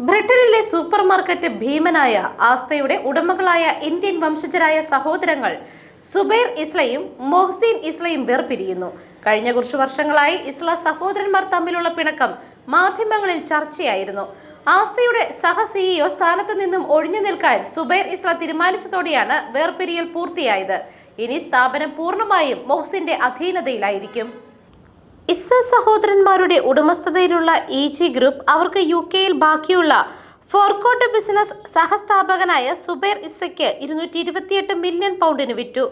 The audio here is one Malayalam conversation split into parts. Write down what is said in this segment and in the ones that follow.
ബ്രിട്ടനിലെ സൂപ്പർ മാർക്കറ്റ് ഭീമനായ ആസ്തയുടെ ഉടമകളായ ഇന്ത്യൻ വംശജരായ സഹോദരങ്ങൾ സുബൈർ ഇസ്ലയും മൊഹ്സീൻ ഇസ്ലയും വേർപിരിയുന്നു. കഴിഞ്ഞ കുറച്ചു വർഷങ്ങളായി ഇസ്ല സഹോദരന്മാർ തമ്മിലുള്ള പിണക്കം മാധ്യമങ്ങളിൽ ചർച്ചയായിരുന്നു. ആസ്തയുടെ സഹ സിഇഒ സ്ഥാനത്ത് നിന്നും ഒഴിഞ്ഞു നിൽക്കാൻ സുബൈർ ഇസ്ല തീരുമാനിച്ചതോടെയാണ് വേർപിരിയൽ പൂർത്തിയായത്. ഇനി സ്ഥാപനം പൂർണമായും മൊഹ്സിന്റെ അധീനതയിലായിരിക്കും. ഇസ്സ സഹോദരന്മാരുടെ ഉടമസ്ഥതയിലുള്ള ഇ ജി ഗ്രൂപ്പ് അവർക്ക് യു കെയിൽ ബാക്കിയുള്ള ഫോർക്കോട്ട് ബിസിനസ് സഹസ്ഥാപകനായ സുബൈർ ഇസയ്ക്ക് ഇരുന്നൂറ്റി ഇരുപത്തിയെട്ട് മില്യൺ പൗണ്ടിന് വിറ്റു.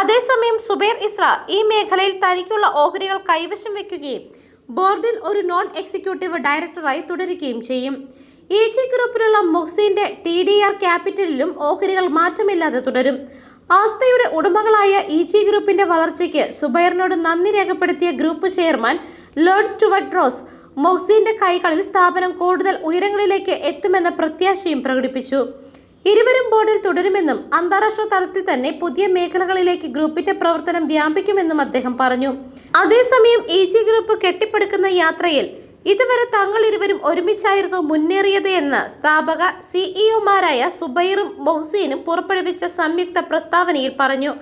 അതേസമയം സുബൈർ ഇസ്ര ഈ മേഖലയിൽ തനിക്കുള്ള ഓഹരികൾ കൈവശം വയ്ക്കുകയും ബോർഡിൽ ഒരു നോൺ എക്സിക്യൂട്ടീവ് ഡയറക്ടറായി തുടരുകയും ചെയ്യും. ഇ ജി ഗ്രൂപ്പിലുള്ള മൊഹ്സീന്റെ ടി ഡി ആർ ക്യാപിറ്റലിലും ഓഹരികൾ മാറ്റമില്ലാതെ തുടരും. ആസ്തയുടെ ഉടമകളായ ഇ ജി ഗ്രൂപ്പിന്റെ വളർച്ചയ്ക്ക് സുബൈറിനോട് നന്ദി രേഖപ്പെടുത്തിയ group chairman lord Stuart Rose മൊഹ്സീന്റെ കൈകളിൽ സ്ഥാപനം കൂടുതൽ ഉയരങ്ങളിലേക്ക് എത്തുമെന്ന പ്രത്യാശയും പ്രകടിപ്പിച്ചു. ഇരുവരും ബോർഡിൽ തുടരുമെന്നും അന്താരാഷ്ട്ര തലത്തിൽ തന്നെ പുതിയ മേഖലകളിലേക്ക് ഗ്രൂപ്പിന്റെ പ്രവർത്തനം വ്യാപിക്കുമെന്നും അദ്ദേഹം പറഞ്ഞു. അതേസമയം ഇ ജി ഗ്രൂപ്പ് കെട്ടിപ്പടുക്കുന്ന യാത്രയിൽ ഇതുവരെ തങ്ങൾ ഇരുവരും ഒരുമിച്ചായിരുന്നു മുന്നേറിയത് എന്ന് സ്ഥാപക സിഇഒമാരായ സുബൈറും മൊഹ്സീനും പുറപ്പെടുവിച്ച സംയുക്ത പ്രസ്താവനയിൽ പറഞ്ഞു.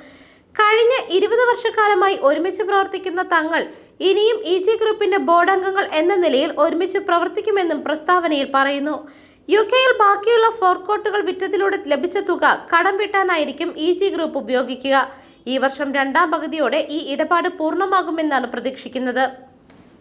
കഴിഞ്ഞ ഇരുപത് വർഷക്കാലമായി ഒരുമിച്ച് പ്രവർത്തിക്കുന്ന തങ്ങൾ ഇനിയും ഇ ജി ഗ്രൂപ്പിന്റെ ബോർഡ് അംഗങ്ങൾ എന്ന നിലയിൽ ഒരുമിച്ച് പ്രവർത്തിക്കുമെന്നും പ്രസ്താവനയിൽ പറയുന്നു. യു കെയിൽ ബാക്കിയുള്ള ഫോർക്കോട്ടുകൾ വിറ്റതിലൂടെ ലഭിച്ച തുക കടം വീട്ടാനായിരിക്കും ഇ ജി ഗ്രൂപ്പ് ഉപയോഗിക്കുക. ഈ വർഷം രണ്ടാം പകുതിയോടെ ഈ ഇടപാട് പൂർണമാകുമെന്നാണ് പ്രതീക്ഷിക്കുന്നത്.